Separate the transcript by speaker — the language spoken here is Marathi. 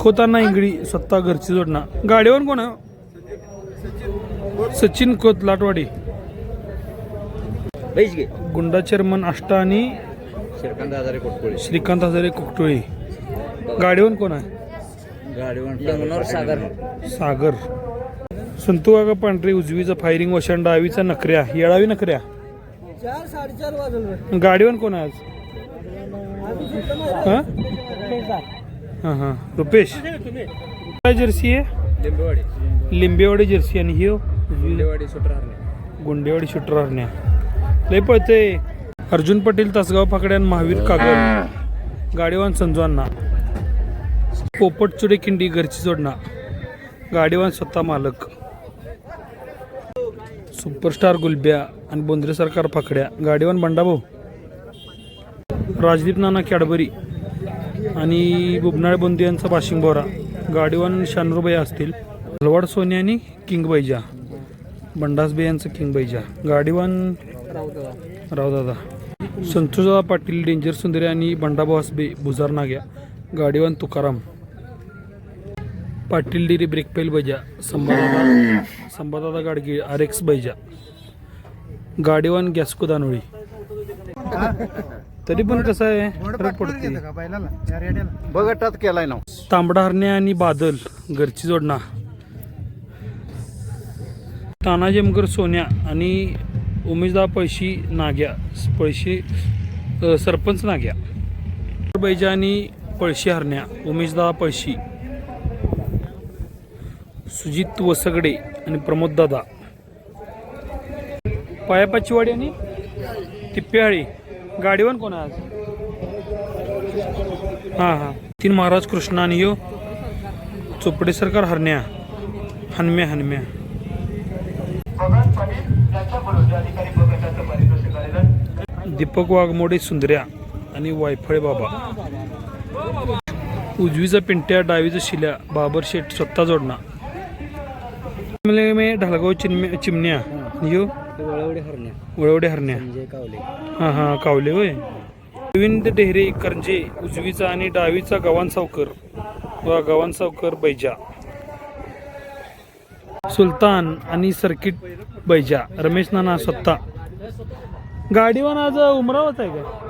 Speaker 1: खोताना इंगडी स्वतः घरची जोडणा. गाडीवर कोण? आहे? सचिन खोत लाटवाडी. गुंडा चेअरमन आष्टा आणि
Speaker 2: श्रीकांत आजारे कोटकोळे.
Speaker 1: श्रीकांत हजारे कुकटोळी गाडीवर कोण आहे?
Speaker 2: सागर.
Speaker 1: सागर. संतू काका पांढरे उजवीचा फायरिंग वशांड डावीचा नखऱ्या येळावी नखऱ्या.
Speaker 3: चार साडेचार वाजल.
Speaker 1: गाडीवर कोण आहे आज? हा हां. हां रुपेश. काय जर्सी आहे?
Speaker 2: लिंबेवाडी.
Speaker 1: लिंबेवाडी जर्सी आणि ही हो, गुंडेवाडी शूटर हरण्या. लय पळते अर्जुन पटेल तासगाव फाकड्यान महावीर कागल. गाडीवान संजवांना. पोपट चुडे किंडी घरची जोडणा. गाडीवान स्वतः मालक. सुपरस्टार गुलब्या आणि बोंद्रे सरकार फाकड्या. गाडीवान बंडाभाऊ. राजदीप नाना कॅडबरी. आणि बुबनाळ बोंदे यांचा बाशिंग बोरा. गाडीवान शानरूबाई असतील. हलवाड सोने आणि किंग बैजा. बंडासबे यांचं किंग बैजा. गाडीवान रावदादा. संतोषदादा पाटील डेंजर सुंदरे आणि बंडाभाऊ हसबे भुजार नाग्या. गाडीवान तुकाराम. पाटील डिरी ब्रेकपेल बैजा. संभादादा. संभादादा गाडगी आर एक्स बैजा. गाडीवान गॅस्को दानोळी. तरी पण कसं आहे फरक पडते
Speaker 2: बघटात केलाय ना.
Speaker 1: तांबडा हरण्या आणि बादल घरची जोडणा. तानाजी मगर सोन्या आणि उमेशदा पळशी नाग्या. पळशी सरपंच नाग्या. बैजा आणि पळशी हरण्या उमेशदा पळशी. सुजित वसगडे आणि प्रमोद दादा. पायापाची वाडी आणि तिप्प्याळी गाडीवर कोण आहे आज? हां हां. तीन महाराज कृष्ण आणि यो. चोपडे सरकार हरण्या. हनम्या हनम्या. दीपक वाघमोडे सुंदर्या आणि वायफळे बाबा. उजवीचा पिंट्या डावीचा शिल्या बाबर शेठ स्वतः जोडणा. मे ढालगाव चिमण्या. यो.
Speaker 2: वळवडे हरणे
Speaker 1: वळवडे हरण्या.
Speaker 2: संजय कावले.
Speaker 1: हां हां कावले होय. गोविंद डेहरे करंजे उजवीचा आणि डावीचा गव्हाण सावकर. वा गव्हाण सावकर बैजा. सुलतान आणि सर्किट बैजा. रमेश नाना स्वतः. गाडीवर आज उमरावत आहे का?